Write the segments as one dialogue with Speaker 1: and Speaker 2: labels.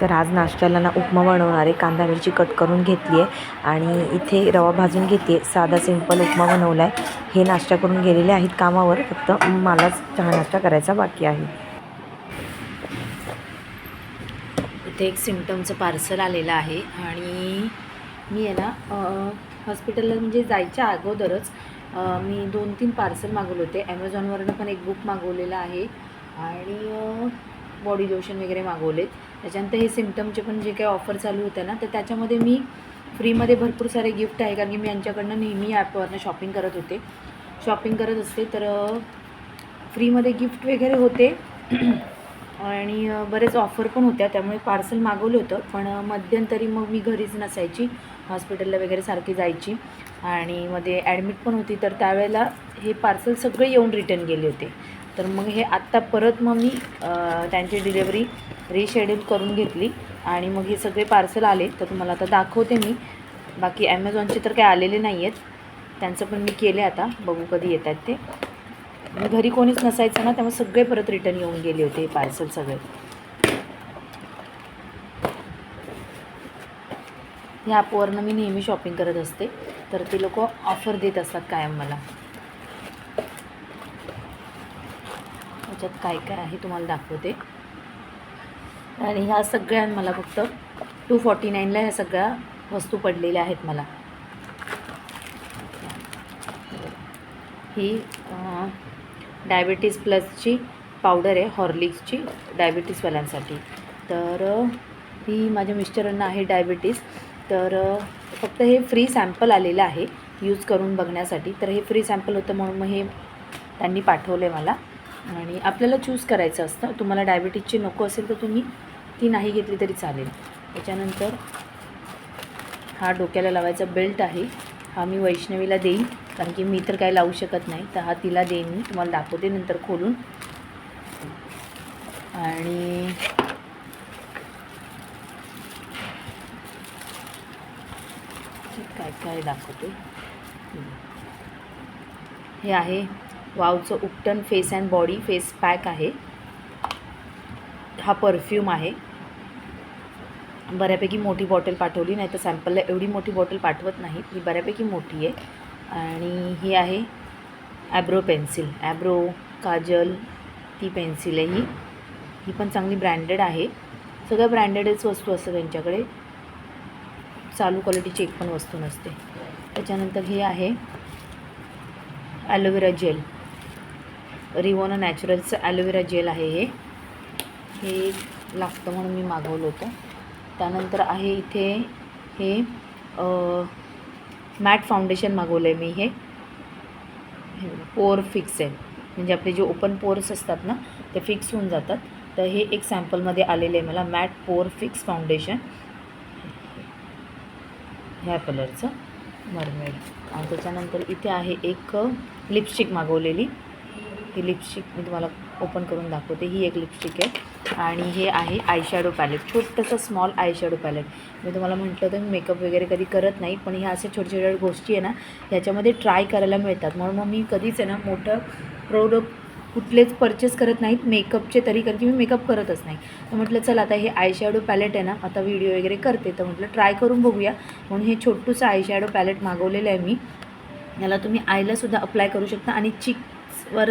Speaker 1: तर आज नाश्त्याला ना उपमा बनवणार आहे. कांदा मिरची कट करून घेतली आहे आणि इथे रवा भाजून घेते साधा सिंपल उपमा बनवला आहे हे नाश्ता करून गेलेले आहेत कामावर. फक्त मलाच चहा नाश्ता करायचा बाकी आहे. इथे एक सिमटमचं पार्सल आलेलं आहे आणि मी आहे ना हॉस्पिटलला म्हणजे जायच्या अगोदरच मी दोन तीन पार्सल मागवले होते. ॲमेझॉनवरनं पण एक बुक मागवलेलं आहे. आणि बॉडी लोशन वगैरे मागवलेत. त्याच्यानंतर हे सिमटमचे पण जे काही ऑफर चालू होते ना तर त्याच्यामध्ये मी फ्रीमध्ये भरपूर सारे गिफ्ट आहे कारण की मी यांच्याकडनं नेहमी ॲपवरनं शॉपिंग करत होते. शॉपिंग करत असते तर फ्रीमध्ये गिफ्ट वगैरे होते. आणि बरेच ऑफर पण होत्या त्यामुळे पार्सल मागवलं होतं पण मध्यंतरी मग मी घरीच नसायची. हॉस्पिटलला वगैरे सारखी जायची. आणि मध्ये ॲडमिट पण होती तर त्यावेळेला हे पार्सल सगळे येऊन रिटर्न गेले होते. तर मग हे आत्ता परत मग मी त्यांची डिलेवरी रिशेड्यूल करून घेतली आणि मग हे सगळे पार्सल आले. तर तुम्हाला आता दाखवते मी. बाकी ॲमेझॉनचे तर काही आलेले नाही आहेत त्यांचं पण मी केले आता. बघू कधी येत आहेत ते. मी घरी कोणीच नसायचं ना त्यामुळे सगळे परत रिटर्न येऊन गेले होते पार्सल सगळे. ह्या ॲपवरनं मी नेहमी शॉपिंग करत असते. तर ते लोक ऑफर देत असतात कायम मला. त्याच्यात काय काय आहे तुम्हाला दाखवते. आणि ह्या सगळ्या मला फक्त टू फॉर्टी नाईनला ह्या सगळ्या वस्तू पडलेल्या आहेत मला. ही डायबिटीज प्लसची पावडर आहे हॉर्लिक्सची डायबिटीजवाल्यांसाठी तर ही माझ्या मिस्टरांना आहे डायबिटीज तर फक्त हे फ्री सॅम्पल आलेलं आहे यूज करून बघण्यासाठी. तर हे फ्री सॅम्पल होतं म्हणून मग हे त्यांनी पाठवलं आहे मला. आणि आपल्याला चूज करायचं असतं. तुम्हाला डायबिटीजची नको असेल तर तुम्ही ती नाही घेतली तरी चालेल. त्याच्यानंतर हा डोक्याला लावायचा बेल्ट आहे. हा मी वैष्णवीला देईन. कारण की मी तर काही लावू शकत नाही. तर हा तिला देईन मी. तुम्हाला दाखवते नंतर खोलून. आणि काय काय दाखवते? हे आहे वावचं उपटन face and body face pack आहे. हा परफ्यूम आहे. बऱ्यापैकी मोठी बॉटल पाठवली नाही तर सॅम्पलला एवढी मोठी बॉटल पाठवत नाही. ही बऱ्यापैकी मोठी आहे. आणि ही आहे ॲब्रो पेन्सिल ॲब्रो काजल ती पेन्सिल आहे ही. ही पण चांगली ब्रँडेड आहे. सगळ्या ब्रँडेडच वस्तू असतं त्यांच्याकडे. चालू क्वालिटीची एक पण वस्तू नसते. त्याच्यानंतर हे आहे ॲलोवेरा जेल रिवोना नॅचरलचं ॲलोवेरा जेल आहे हे. हे लागतं म्हणून मी मागवलं होतं. त्यानंतर आहे इथे हे मॅट फाउंडेशन मागवलं आहे मी हे. पोर फिक्स आहे. म्हणजे आपले जे ओपन पोर्स असतात ना ते फिक्स होऊन जातात. तर हे एक सॅम्पलमध्ये आलेलं आहे मला मॅट पोर फिक्स फाउंडेशन. ह्या कलरचं. मरमेड. आणि त्याच्यानंतर इथे आहे एक लिपस्टिक मागवलेली. ही लिपस्टिक मी तुम्हाला ओपन करून दाखवते. ही एक लिपस्टिक आहे. आणि हे आहे आयशॅडो पॅलेट छोटंसं स्मॉल आयशॅडो पॅलेट मी तुम्हाला म्हटलं होतं मी मेकअप वगैरे कधी करत नाही पण ह्या अशा छोट्या छोट्या गोष्टी आहे ना ह्याच्यामध्ये ट्राय करायला मिळतात. म्हणून मग मी कधीच आहे ना मोठं प्रोडक्ट कुठलेच परचेस करत नाहीत. मेकअपचे तरी कारण की मी मेकअप करतच नाही. तर म्हटलं चला आता हे आयशॅडो पॅलेट आहे ना आता व्हिडिओ वगैरे करते. तर म्हटलं ट्राय करून बघूया. म्हणून हे छोटूसं आयशॅडो पॅलेट मागवलेलं आहे मी. याला तुम्ही आयलासुद्धा अप्लाय करू शकता. आणि चिक वर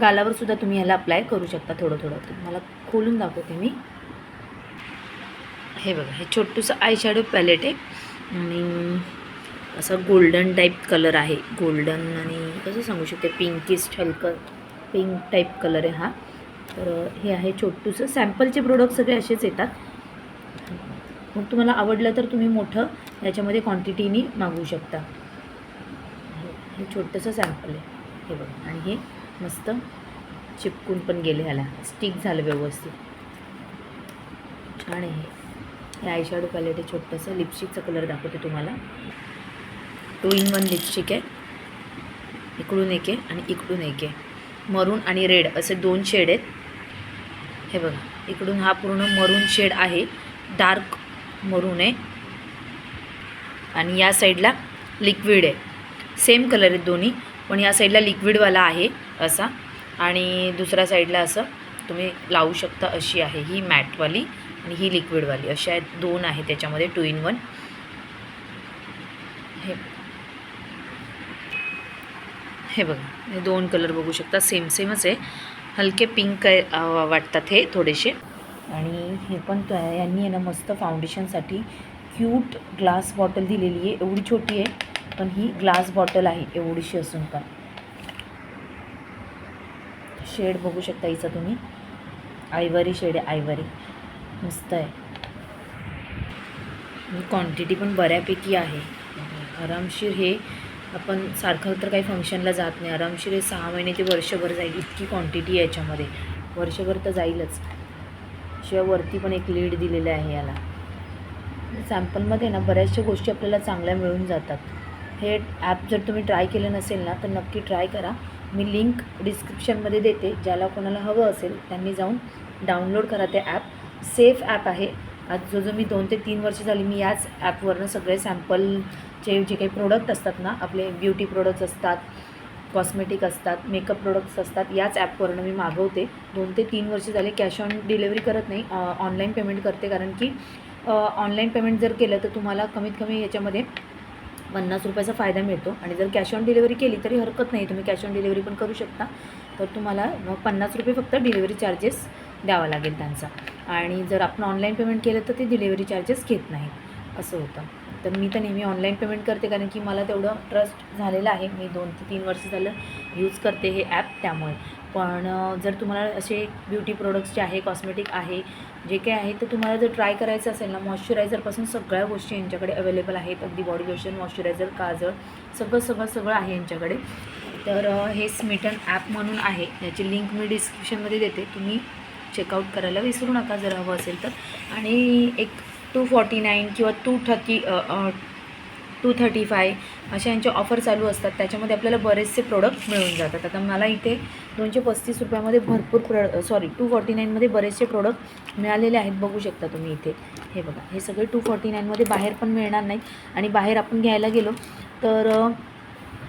Speaker 1: गालावर सुद्धा तुम्ही ह्याला अप्लाय करू शकता थोडं थोडं. तुम्हाला खोलून दाखवते मी. हे बघा हे छोटूसं आयशॅडो पॅलेट आहे. आणि असं गोल्डन टाईप कलर आहे. गोल्डन आणि कसं सांगू शकते? पिंकिस्ट हलकं पिंक टाईप कलर आहे हा. तर हे आहे छोटूसं. सॅम्पलचे प्रोडक्ट सगळे असेच येतात. मग तुम्हाला आवडलं तर तुम्ही मोठं याच्यामध्ये क्वांटिटीनी मागवू शकता. हे छोटंसं सॅम्पल आहे. हे बघा. आणि हे मस्त चिपकून पण गेले ह्याला. स्टिक झालं व्यवस्थित. छान आहे हे. आयशॅडो पॅलेट आहे छोटंसं लिपस्टिकचा कलर दाखवते तुम्हाला. टू इन वन लिपस्टिक आहे. इकडून एक आहे आणि इकडून एक आहे. मरून आणि रेड असे दोन शेड आहेत. हे बघा. इकडून हा पूर्ण मरून शेड आहे. डार्क मरून आहे. आणि या साईडला लिक्विड आहे. सेम कलर आहेत दोन्ही. पण या साईडला लिक्विडवाला आहे असा. आणि दुसऱ्या साईडला असं तुम्ही लावू शकता अशी आहे ही मॅटवाली आणि ही लिक्विडवाली. अशा आहेत दोन आहे त्याच्यामध्ये टू इन वन. हे हे बघा हे दोन कलर बघू शकता. सेम सेमच आहे. हलके पिंक वाटतात हे थोडेसे. आणि हे पण आहे यांनी आहे ना मस्त फाउंडेशनसाठी क्यूट ग्लास बॉटल दिलेली आहे. एवढी छोटी आहे. पण ही ग्लास बॉटल आहे एवढीशी असून पण. शेड बघू शकता हिचा तुम्ही. आयवरी शेड आहे आयवरी. मस्त आहे. क्वांटिटी पण बऱ्यापैकी आहे. आरामशीर हे आपण सारखं तर काही फंक्शनला जात नाही. आरामशीर हे सहा महिने ते वर्षभर जाईल इतकी क्वांटिटी आहे याच्यामध्ये. वर्षभर तर जाईलच. शिवाय वरती पण एक लीड दिलेलं आहे याला. सॅम्पलमध्ये ना बऱ्याचशा गोष्टी आपल्याला चांगल्या मिळून जातात. हे ॲप जर तुम्ही ट्राय केलं नसेल ना तर नक्की ट्राय करा. मी लिंक डिस्क्रिप्शनमध्ये देते. ज्याला कोणाला हवं असेल त्यांनी जाऊन डाउनलोड करा ते ॲप सेफ ॲप आहे. आज जो जो मी दोन ते तीन वर्ष झाली मी याच ॲपवरनं सगळे सॅम्पलचे जे काही प्रोडक्ट असतात ना आपले ब्युटी प्रोडक्ट्स असतात कॉस्मेटिक असतात मेकअप प्रोडक्ट्स असतात याच ॲपवरनं मी मागवते. दोन ते तीन वर्ष झाले कॅश ऑन डिलेवरी करत नाही ऑनलाईन पेमेंट करते. कारण की ऑनलाईन पेमेंट जर केलं तर तुम्हाला कमीत कमी याच्यामध्ये पन्नास रुपयाचा फायदा मिळतो. आणि जर कॅश ऑन डिलिव्हरी केली तरी हरकत नाही. तुम्ही कॅश ऑन डिलिव्हरी पण करू शकता. तर तुम्हाला मग पन्नास रुपये फक्त डिलिव्हरी चार्जेस द्यावा लागेल त्यांचा. आणि जर आपण ऑनलाईन पेमेंट केलं तर ते डिलिव्हरी चार्जेस घेत नाही असं होतं. तर मी तर नेहमी ऑनलाईन पेमेंट करते कारण की मला तेवढं ट्रस्ट झालेलं आहे. मी दोन ते तीन वर्ष झालं यूज करते हे ॲप त्यामुळे. पण जर तुम्हाला असे ब्युटी प्रोडक्ट्स जे आहे कॉस्मेटिक आहे जे काही आहे तर तुम्हाला जर ट्राय करायचं असेल ना मॉइश्चरायझरपासून सगळ्या गोष्टी यांच्याकडे अवेलेबल आहेत. अगदी बॉडी लोशन मॉइश्चरायझर काजळ सगळं सगळं सगळं आहे यांच्याकडे. तर हे स्मिटन ॲप म्हणून आहे. याची लिंक मी डिस्क्रिप्शनमध्ये देते. तुम्ही चेकआउट करायला विसरू नका जर हवं असेल तर. आणि एक टू फॉर्टी नाईन किंवा two thirty two thirty five अशा यांच्या ऑफर चालू असतात. त्याच्यामध्ये आपल्याला बरेचसे प्रोडक्ट मिळून जातात. आता मला इथे दोनशे पस्तीस रुपयामध्ये भरपूर प्र सॉरी टू फॉर्टी नाईनमध्ये बरेचसे प्रोडक्ट मिळालेले आहेत. बघू शकता तुम्ही इथे. हे बघा. हे सगळे टू फॉर्टी नाईनमध्ये बाहेर पण मिळणार नाही आणि बाहेर आपण घ्यायला गेलो तर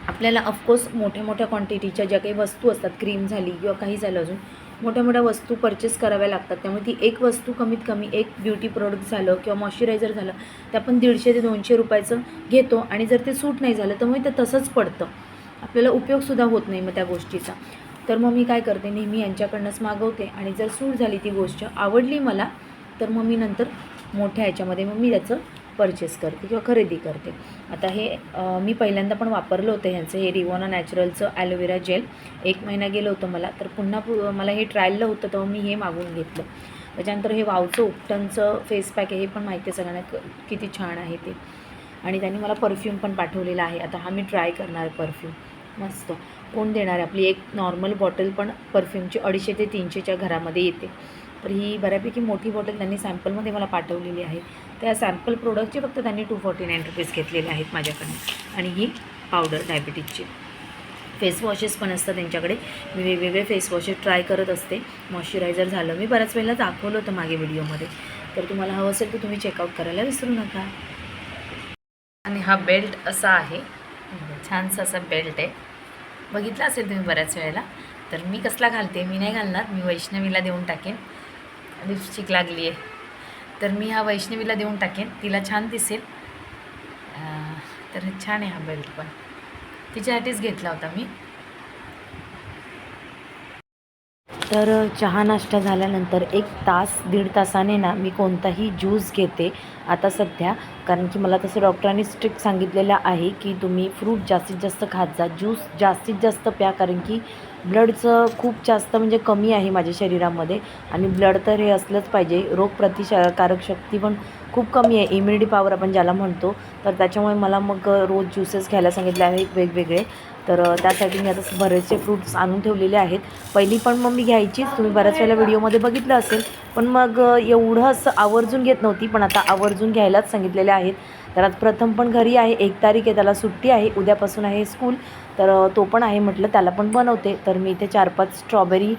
Speaker 1: आपल्याला ऑफकोर्स मोठ्या मोठ्या क्वांटिटीच्या ज्या काही वस्तू असतात क्रीम झाली किंवा काही झालं अजून मोठ्या मोठ्या वस्तू परचेस कराव्या लागतात. त्यामुळे ती एक वस्तू कमीत कमी एक ब्युटी प्रोडक्ट झालं किंवा मॉइश्चरायझर झालं ते आपण दीडशे ते दोनशे रुपयाचं घेतो. आणि जर ते सूट नाही झालं तर मग ते तसंच पडतं. आपल्याला उपयोगसुद्धा होत नाही मग त्या गोष्टीचा. तर मग मी काय करते नेहमी यांच्याकडनंच मागवते. आणि जर सूट झाली ती गोष्ट आवडली मला तर मग मी नंतर मोठ्या ह्याच्यामध्ये मग मी त्याचं परचेस करते किंवा खरेदी करते. आता हे मी पहिल्यांदा पण वापरलं होतं ह्यांचं हे रिवोना नॅचरलचं ॲलोवेरा जेल एक महिना गेलं होतं मला तर पुन्हा पु मला हे ट्रायलला होतं तेव्हा मी हे मागून घेतलं. त्याच्यानंतर हे वावचं उपटनचं फेस पॅक आहे हे पण माहिती आहे सगळ्यांना क- किती छान आहे ते. आणि त्यांनी मला परफ्यूम पण पाठवलेला आहे. आता हा मी ट्राय करणार आहे परफ्यूम मस्त. कोण देणार आहे? आपली एक नॉर्मल बॉटल पण परफ्यूमची अडीचशे ते तीनशेच्या घरामध्ये येते. तर ही बऱ्यापैकी मोठी बॉटल त्यांनी सॅम्पलमध्ये मला पाठवलेली आहे. त्या सॅम्पल प्रोडक्टचे फक्त त्यांनी टू फॉर्टी नाईन रुपीज घेतलेले आहेत माझ्याकडनं. आणि ही पावडर डायबिटीजची फेस वॉशेस पण असतात त्यांच्याकडे. मी वेगवेगळे फेस वॉशेस ट्राय करत असते. मॉइश्चरायझर झालं. मी बऱ्याच वेळेला दाखवलं होतं मागे व्हिडिओमध्ये तर तुम्हाला हवं असेल तर तुम्ही चेकआउट करायला विसरू नका. आणि हा बेल्ट असा आहे. छानसा असा बेल्ट आहे. बघितला असेल तुम्ही बऱ्याच वेळेला. तर मी कसला घालते? मी नाही घालणार. मी वैष्णवीला देऊन टाकेन. लिपस्टिक लागली आहे तर मी हा वैष्णवीला देऊन टाकेन. तिला छान दिसेल. तर छान आहे हा बेल्ट पण. तिच्यासाठीच घेतला होता मी. तर चहा नाश्ता झाल्यानंतर एक तास दीड तासाने ना मी कोणताही ज्यूस घेते आता सध्या. कारण की मला तसं डॉक्टरांनी स्ट्रिक्ट सांगितलेलं आहे की तुम्ही फ्रूट जास्तीत जास्त खात जा ज्यूस जास्तीत जास्त प्या. कारण की ब्लडचं खूप जास्त म्हणजे कमी आहे माझ्या शरीरामध्ये आणि ब्लड तर हे असलंच पाहिजे. रोगप्रतिकारक शक्ती पण खूप कमी आहे. इम्युनिटी पॉवर आपण ज्याला म्हणतो. तर त्याच्यामुळे मला मग रोज ज्युसेस घ्यायला सांगितले आहेत वेगवेगळे. तर त्यासाठी मी आता बरेचसे फ्रूट्स आणून ठेवलेले आहेत. पहिली पण मग मी घ्यायचीच. तुम्ही बऱ्याच वेळेला व्हिडिओमध्ये बघितलं असेल. पण मग एवढं असं आवर्जून घेत नव्हती पण आता आवर्जून घ्यायलाच सांगितलेले आहेत. तर आज प्रथम पण घरी आहे. एक तारीख आहे त्याला सुट्टी आहे. उद्यापासून आहे स्कूल तर तो पण आहे म्हटलं त्याला पण बनवते. तर मी इथे चार पाच स्ट्रॉबेरी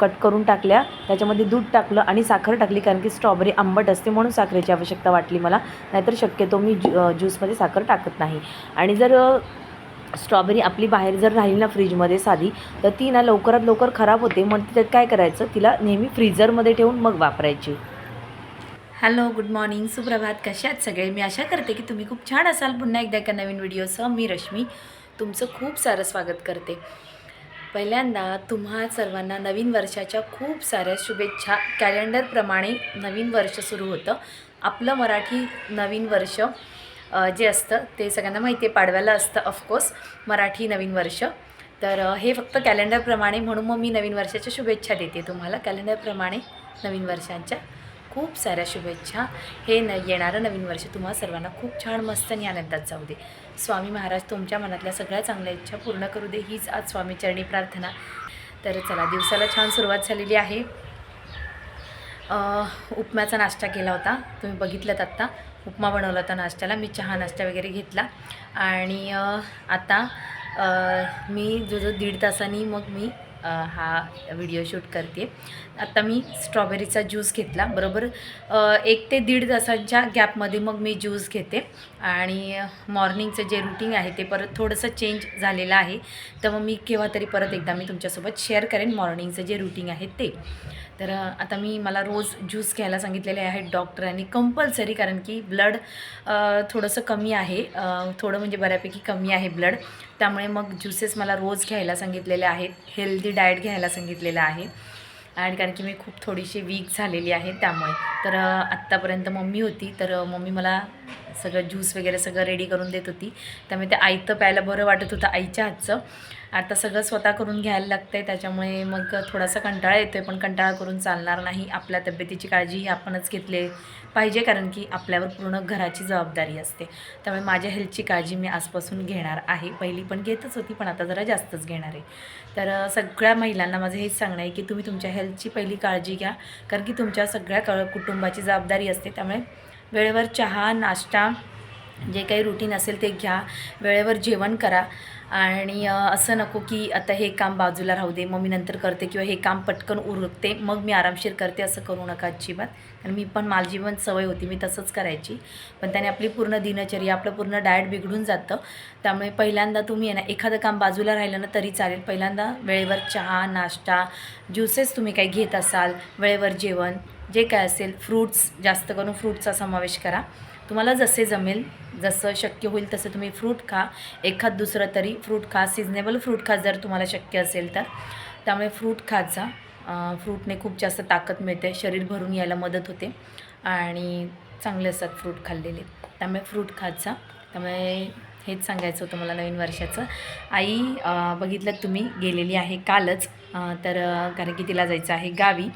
Speaker 1: कट करून टाकल्या. त्याच्यामध्ये दूध टाकलं आणि साखर टाकली कारण की स्ट्रॉबेरी आंबट असते म्हणून साखरेची आवश्यकता वाटली मला. नाहीतर शक्यतो मी ज्यू ज्यूसमध्ये साखर टाकत नाही. आणि जर स्ट्रॉबेरी आपली बाहेर जर राहिली ना फ्रीजमध्ये साधी तर ती ना लवकरात लवकर खराब होते. मग त्यात काय करायचं? तिला नेहमी फ्रीजरमध्ये ठेवून मग वापरायची. Hello good morning. सुप्रभात. कसे आहेत सगळे? मी आशा करते की तुम्ही खूप छान असाल. पुन्हा एकदा एका नवीन व्हिडिओसह मी रश्मी तुमचं खूप सारं स्वागत करते. पहिल्यांदा तुम्हा सर्वांना नवीन वर्षाच्या खूप साऱ्या शुभेच्छा. कॅलेंडरप्रमाणे नवीन वर्ष सुरू होतं. आपलं मराठी नवीन वर्ष. जे असतं ते सगळ्यांना माहिती आहे. पाडव्याला असतं ऑफकोर्स मराठी नवीन वर्ष. तर हे फक्त कॅलेंडरप्रमाणे म्हणून मग मी नवीन वर्षाच्या शुभेच्छा देते तुम्हाला. कॅलेंडरप्रमाणे नवीन वर्षांच्या खूप साऱ्या शुभेच्छा. हे न येणारं नवीन वर्ष तुम्हाला सर्वांना खूप छान मस्त आणि आनंदात जाऊ दे. स्वामी महाराज तुमच्या मनातल्या सगळ्या चांगल्या इच्छा पूर्ण करू दे. हीच आज स्वामीचरणी प्रार्थना. तर चला दिवसाला छान सुरुवात झालेली आहे. उपम्याचा नाश्ता केला होता. तुम्ही बघितलं आत्ता. उपमा बनवला होता नाश्त्याला. मी चहा नाश्ता वगैरे घेतला. आणि आता मी जो जो दीड तासांनी मग मी हा व्हिडिओ शूट करते. आत्ता मी स्ट्रॉबेरीचा ज्यूस घेतला. बरोबर एक ते दीड तासांच्या गॅपमध्ये मग मी ज्यूस घेते. आणि मॉर्निंगचं जे रुटीन आहे ते परत थोडंसं चेंज झालेलं आहे. तर मग मी केव्हा तरी परत एकदा मी तुमच्यासोबत शेअर करेन मॉर्निंगचं जे रुटीन आहे ते. तर आता मी मला रोज ज्यूस घ्यायला सांगितलेले आहेत डॉक्टरांनी कंपल्सरी कारण की ब्लड थोडंसं कमी आहे. थोडं म्हणजे बऱ्यापैकी कमी आहे ब्लड. त्यामुळे मग ज्युसेस मला रोज घ्यायला सांगितलेले आहेत. हेल्दी डाएट घ्यायला सांगितलेलं आहे. आणि कारण की मी खूप थोडीशी वीक झालेली आहे त्यामुळे. तर आत्तापर्यंत मम्मी होती. तर मम्मी मला सगळं ज्यूस वगैरे सगळं रेडी करून देत होती. त्यामुळे ते आईतं प्यायला बरं वाटत होतं आईच्या हातचं. आता सगळं स्वतः करून घ्यायला लागतं आहे त्याच्यामुळे मग थोडासा कंटाळा येतो आहे पण कंटाळा करून चालणार नाही. आपल्या तब्येतीची काळजी ही आपणच घेतले पाहिजे कारण की आपल्यावर पूर्ण घराची जबाबदारी असते. त्यामुळे माझ्या हेल्थची काळजी मी आजपासून घेणार आहे. पहिली पण घेतच होती पण आता जरा जास्तच घेणार आहे. तर सगळ्या महिलांना माझं हेच सांगणं आहे की तुम्ही तुमच्या हेल्थची पहिली काळजी घ्या. कारण की तुमच्या सगळ्या क कुटुंबाची जबाबदारी असते. त्यामुळे वेळेवर चहा नाश्ता जे काही रुटीन असेल ते घ्या. वेळेवर जेवण करा. आणि असं नको की आता हे काम बाजूला राहू दे मग मी नंतर करते किंवा हे काम पटकन उरकते मग मी आरामशीर करते असं करू नका अजिबात. कारण मी पण माझी पण सवय होती मी तसंच करायची. पण त्याने आपली पूर्ण दिनचर्या आपलं पूर्ण डाएट बिघडून जातं. त्यामुळे पहिल्यांदा तुम्ही आहे ना एखादं काम बाजूला राहिलं ना तरी चालेल. पहिल्यांदा वेळेवर चहा नाश्ता ज्युसेस तुम्ही काही घेत असाल वेळेवर जेवण जे काय असेल फ्रूट्स जास्त करून फ्रूटचा समावेश करा. तुम्हाला जसे जमेल जसं शक्य होईल तसं तुम्ही फ्रूट खा. एखाद दुसरं तरी फ्रूट खा. सिजनेबल फ्रूट खा जर तुम्हाला शक्य असेल तर. त्यामुळे फ्रूट खात जा. फ्रूटने खूप जास्त ताकद मिळते. शरीर भरून यायला मदत होते. आणि चांगले असतात फ्रूट खाल्लेले. त्यामुळे फ्रूट खात जा. त्यामुळे हेच सांगायचं होतं मला नवीन वर्षाचं. आई बघितलं तुम्ही गेलेली आहे कालच. तर कारण की तिला जायचं आहे गावी.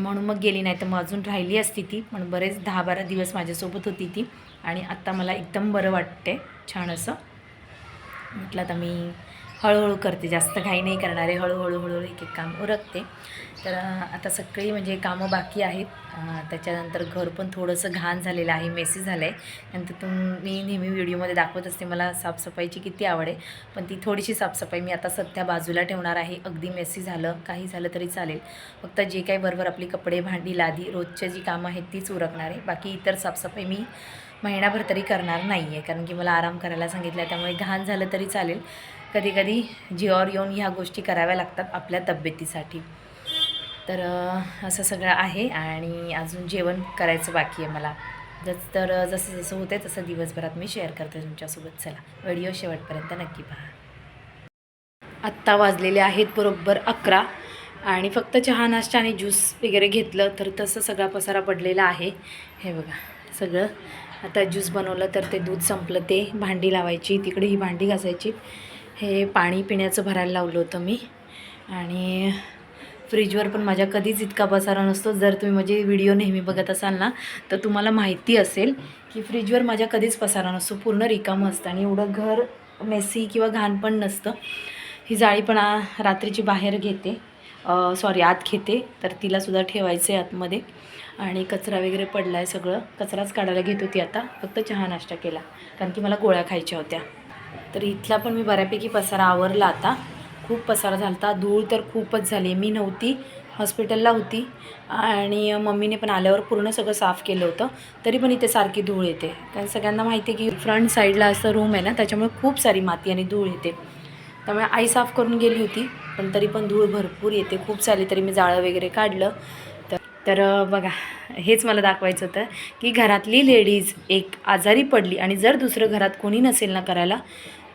Speaker 1: म्हणून मग गेली नाही तर मग अजून राहिली असती ती. पण बरेच दहा बारा दिवस माझ्यासोबत होती ती. आणि आत्ता मला एकदम बरं वाटते छान असं. म्हटलं आता मी हळूहळू करते. जास्त घाई नाही करणारे हळूहळू हळूहळू एक एक काम उरकते. तर आता सगळी म्हणजे कामं बाकी आहेत. त्याच्यानंतर घर पण थोडंसं घाण झालेलं आहे. मेसी झालं आहे नंतर तुम मी नेहमी व्हिडिओमध्ये दाखवत असते मला साफसफाईची किती आवड आहे. पण ती थोडीशी साफसफाई मी आता सध्या बाजूला ठेवणार आहे. अगदी मेसी झालं काही झालं तरी चालेल. फक्त जे काही बरोबर आपली कपडे भांडी लादी रोजच्या जी कामं आहेत तीच उरकणार आहे. बाकी इतर साफसफाई मी महिनाभर तरी करणार नाही आहे कारण की मला आराम करायला सांगितलं आहे त्यामुळे घाण झालं तरी चालेल. कधी कधी जीवावर येऊन ह्या गोष्टी कराव्या लागतात आपल्या तब्येतीसाठी. तर असं सगळं आहे आणि अजून जेवण करायचं बाकी आहे मला. जस तर जसं जसं होतं तसं दिवसभरात मी शेअर करते तुमच्यासोबत. चला व्हिडिओ शेवटपर्यंत नक्की पहा. आत्ता वाजलेले आहेत बरोबर अकरा आणि फक्त चहा नाश्ता आणि ज्यूस वगैरे घेतलं तर तसं सगळा पसारा पडलेला आहे. हे बघा सगळं. आता ज्यूस बनवलं तर ते दूध संपलं ते भांडी लावायची तिकडे ही भांडी घासायची. हे पाणी पिण्याचं भरायला लावलं होतं मी. आणि फ्रीजवर पण माझ्या कधीच इतका पसारा नसतो. जर तुम्ही माझे व्हिडिओ नेहमी बघत असाल ना तर तुम्हाला माहिती असेल की फ्रीजवर माझ्या कधीच पसारा नसतो. पूर्ण रिकामं असतं आणि एवढं घर मेसी किंवा घाण पण नसतं. ही जाळी पण रात्रीची बाहेर घेते. सॉरी आत घेते. तर तिलासुद्धा ठेवायचं आहे आतमध्ये. आणि कचरा वगैरे पडला आहे सगळं. कचराच काढायला घेत होती आता. फक्त चहा नाश्ता केला. कारण की मला गोळ्या खायच्या होत्या. तर इथला पण मी बऱ्यापैकी पसारा आवरला आता. खूप पसारा झाला होता धूळ तर खूपच झाली. मी नव्हती हॉस्पिटलला होती आणि मम्मीने पण आल्यावर पूर्ण सगळं साफ केलं होतं. तरी पण इथे सारखी धूळ येते. कारण सगळ्यांना माहिती आहे की फ्रंट साईडला असं रूम आहे ना त्याच्यामुळे खूप सारी माती आणि धूळ येते. त्यामुळे आई साफ करून गेली होती पण तरी पण धूळ भरपूर येते. खूप सारी तरी मी जाळं वगैरे काढलं. तर तर बघा हेच मला दाखवायचं होतं की घरातली लेडीज एक आजारी पडली आणि जर दुसरं घरात कोणी नसेल ना करायला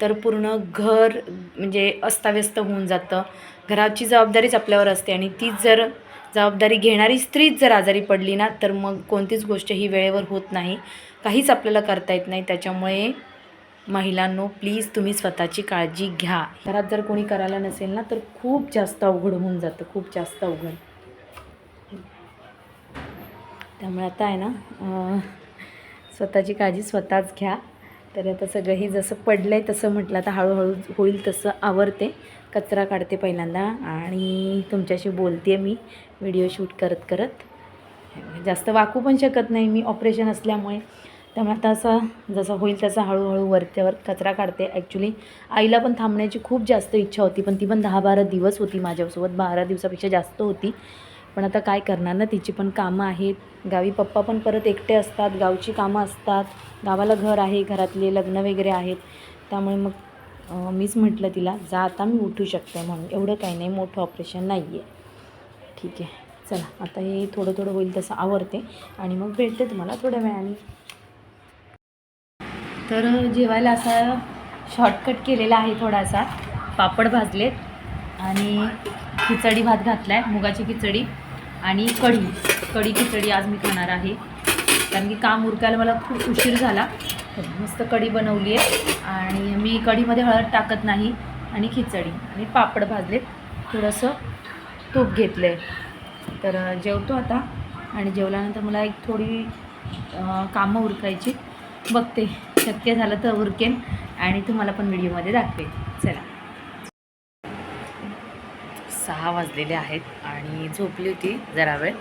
Speaker 1: तर पूर्ण घर म्हणजे अस्ताव्यस्त होऊन जातं. घराची जबाबदारीच आपल्यावर असते आणि तीच जर जबाबदारी घेणारी स्त्रीच जर आजारी पडली ना तर मग कोणतीच गोष्ट ही वेळेवर होत नाही. काहीच आपल्याला करता येत नाही. त्याच्यामुळे महिलांनो प्लीज तुम्ही स्वतःची काळजी घ्या. घरात जर कोणी करायला नसेल ना तर खूप जास्त अवघड होऊन जातं. खूप जास्त अवघड. त्यामुळे आता आहे ना स्वतःची काळजी स्वतःच घ्या. तर आता सगळं हे जसं पडलं आहे तसं म्हटलं आता हळूहळू होईल तसं आवरते. कचरा काढते पहिल्यांदा आणि तुमच्याशी बोलते मी व्हिडिओ शूट करत करत. जास्त वाकू पण शकत नाही मी ऑपरेशन असल्यामुळे. त्यामुळे आता असं जसं होईल तसं हळूहळू वरच्यावर कचरा काढते. ॲक्च्युली आईला पण थांबण्याची खूप जास्त इच्छा होती पण ती पण दहा बारा दिवस होती माझ्यासोबत बारा दिवसापेक्षा जास्त होती. पण आता काय करणार ना तिची पण कामं आहेत. गावी पप्पा पण परत एकटे असतात गावची कामं असतात. गावाला घर आहे घरातले लग्न वगैरे आहेत. त्यामुळे मग मीच म्हटलं तिला जा आता मी उठू शकते म्हणून. एवढं काही नाही मोठं ऑपरेशन नाही आहे ठीक आहे. चला आता हे थोडं थोडं होईल तसं आवरते आणि मग भेटते तुम्हाला थोड्या वेळाने. तर जेवायला असा शॉर्टकट केलेला आहे थोडासा. पापड भाजलेत आणि खिचडी भात घातला आहे मुगाची खिचडी आणि कढी. कढी खिचडी आज मी खाणार आहे. कारण की काम उरकायला मला खूप उशीर झाला. मस्त कढी बनवली आहे. आणि मी कढीमध्ये हळद टाकत नाही आणि खिचडी आणि पापड भाजलेत. थोडंसं तूप घेतलं आहे तर जेवतो आता. आणि जेवल्यानंतर मला एक थोडी कामं उरकायची. बघते. शक्य झालं तर उरकेन. आणि तुम्हाला पण व्हिडिओमध्ये दाखवेन. चला. सहा वाजलेले आहेत आणि झोपली होती जरा वेळ.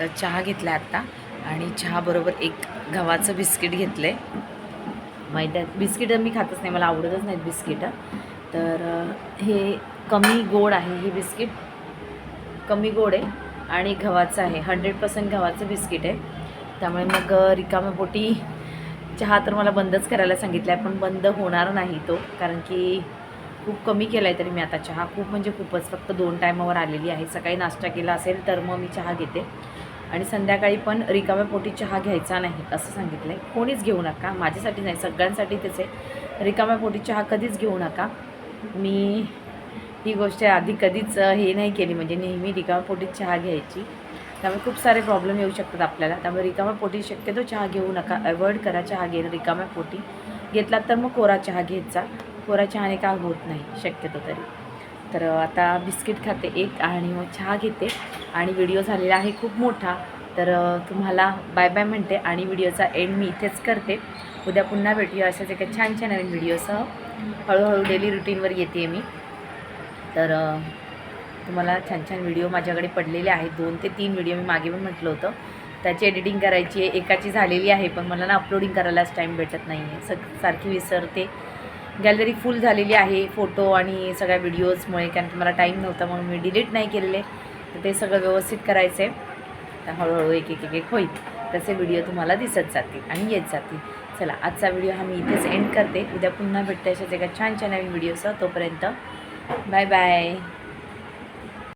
Speaker 1: तर चहा घेतला आत्ता आणि चहाबरोबर एक गव्हाचं बिस्किट घेतलं. आहे मैद्यात बिस्किटं मी खातच नाही मला आवडतच नाहीत बिस्किटं. तर हे कमी गोड आहे हे बिस्किट. कमी गोड आहे आणि गव्हाचं आहे. हंड्रेड पर्सेंट गव्हाचं बिस्किट आहे. त्यामुळे मग रिकाम्या पोटी चहा तर मला बंदच करायला सांगितलं आहे पण बंद होणार नाही तो कारण की खूप कमी केला आहे तरी मी आता चहा. खूप म्हणजे खूपच. फक्त दोन टायमावर आलेली आहे. सकाळी नाश्ता केला असेल तर मग मी चहा घेते. आणि संध्याकाळी पण रिकाम्या पोटी चहा घ्यायचा नाही असं सांगितलं आहे कोणीच घेऊ नका. माझ्यासाठी नाही सगळ्यांसाठी त्याचे रिकाम्या पोटी चहा कधीच घेऊ नका. मी ही गोष्ट आधी कधीच हे नाही केली. म्हणजे नेहमी रिकाम्या पोटी चहा घ्यायची. त्यामुळे खूप सारे प्रॉब्लेम येऊ शकतात आपल्याला. त्यामुळे रिकाम्या पोटी शक्यतो चहा घेऊ नका. अवॉइड करा चहा घेणं रिकाम्या पोटी. घेतलात तर मग कोरा चहा घ्यायचा. पोरा कोरा चहाने काय होत नाही शक्यतो तरी. तर आता बिस्किट खाते एक आणि मग चहा घेते. आणि व्हिडिओ झालेला आहे खूप मोठा. तर तुम्हाला बाय बाय म्हणते आणि व्हिडिओचा एंड मी इथेच करते. उद्या पुन्हा भेटूया अशाच एका छान छान नवीन व्हिडिओसह. हळूहळू डेली रुटीनवर येते मी. तर तुम्हाला छान छान व्हिडिओ माझ्याकडे पडलेले आहेत. दोन ते तीन व्हिडिओ मी मागे पण म्हटलं होतं. त्याची एडिटिंग करायची आहे. एकाची झालेली आहे पण मला ना अपलोडिंग करायलाच टाईम भेटत नाही आहे सग सारखी विसरते. गॅलरी फुल झालेली आहे फोटो आणि सगळ्या व्हिडिओजमुळे कारण की मला टाईम नव्हता म्हणून मी डिलीट नाही केलेले. तर ते सगळं व्यवस्थित करायचं आहे तर हळूहळू एक एक एक एक होईल. तसे व्हिडिओ तुम्हाला दिसत जातील आणि येत जातील. चला आजचा व्हिडिओ हा मी इथेच एंड करते. उद्या पुन्हा भेटते अशाच एका छान छान नवीन व्हिडिओसह तोपर्यंत बाय बाय